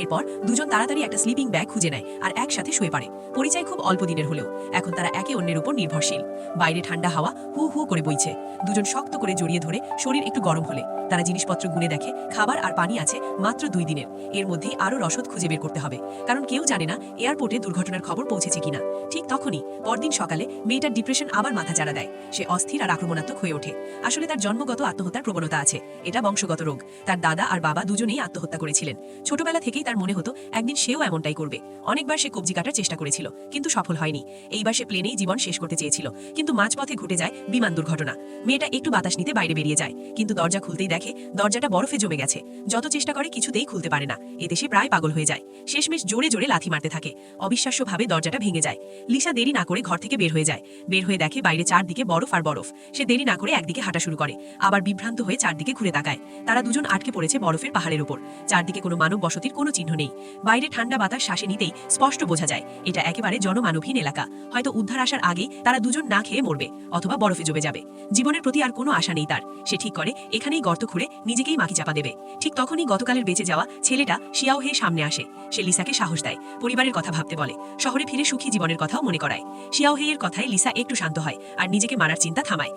এরপর দুজন তাড়াতাড়ি একটা স্লিপিং ব্যাগ খুঁজে নেয় আর একসাথে শুয়ে পড়ে। পরিচয় খুব অল্প দিনের হলেও, এখন তারা একে অন্যের উপর নির্ভরশীল। বাইরে ঠান্ডা হাওয়া হু হু করে বইছে। দুজন শক্ত করে জড়িয়ে ধরে শরীর একটু গরম হলে। তারা জিনিসপত্র গুনে দেখে, খাবার আর পানি আছে মাত্র দুই দিনের এর মধ্যেই আরও রসদ খুঁজে বের করতে হবে। কারণ কেউ জানে না এয়ারপোর্টে দুর্ঘটনার খবর পৌঁছেছে কিনা। ঠিক তখনই পরদিন সকালে মেয়েটার ডিপ্রেশন আবার মাথা চাড়া দেয়। সে অস্থির আর আক্রমণাত্মক হয়ে ওঠে। আসলে তার জন্মগত আত্মহত্যার প্রবণতা আছে। এটা বংশগত রোগ। তার দাদা আর বাবা দুজনেই আত্মহত্যা করেছিলেন। ছোটবেলা থেকেই তার মনে হতো, একদিন সেও এমনটাই করবে। অনেকবার সে কবজি কাটার চেষ্টা করেছিল, কিন্তু সফল হয়নি। এইবার সে প্লেনেই জীবন শেষ করতে চেয়েছিল। কিন্তু মাঝপথে ঘটে যায় বিমান দুর্ঘটনা। মেয়েটা একটু বাতাস নিতে বাইরে বেরিয়ে যায়, কিন্তু দরজা খুলতেই দেখে দরজাটা বরফে জমে গেছে। যত চেষ্টা করে কিছুতেই খুলতে পারে না। এতে সে প্রায় পাগল হয়ে যায়। শেষমেশ জোরে জোরে লাথি মারতে থাকে। অবিশ্বাস্যভাবে দরজাটা ভেঙে যায়। লিসা দেরি না করে ঘর থেকে বের হয়ে যায়। বের হয়ে দেখে বাইরে চারদিকে বরফ আর বরফ। সে দেরি না করে একদিকে হাঁটা শুরু করে। আবার বিভ্রান্ত হয়ে চারদিকে ঘুরে তাকায়। তারা দুজন আটকে পড়েছে বরফের পাহাড়ের উপর চারদিকে কোনো মানব বসতির কোনো চিহ্ন নেই। বাইরে ঠান্ডা বাতাস শ্বাসে নিতেই স্পষ্ট বোঝা যায়, এটা একেবারে জনমানবহীন এলাকা। হয়তো উদ্ধার আসার আগেই তারা দুজন না খেয়ে মরবে, অথবা বরফে জমে যাবে। জীবনের প্রতি আর কোনো আশা নেই তার। সে ঠিক করে, এখানেই গর্ত খুঁড়ে নিজেকেই মাখি চাপা দেবে। ঠিক তখনই গতকালের বেঁচে যাওয়া ছেলেটা শিয়াও হয়ে সামনে আসে। সে লিসাকে সাহস দেয়, পরিবারের কথা ভাবতে বলে। শহরে ফিরে সুখী জীবনের কথাও মনে করায়। শিয়াও হেয়ের কথায় লিসা একটু শান্ত হয় আর নিজেকে মারার চিন্তা থামায়।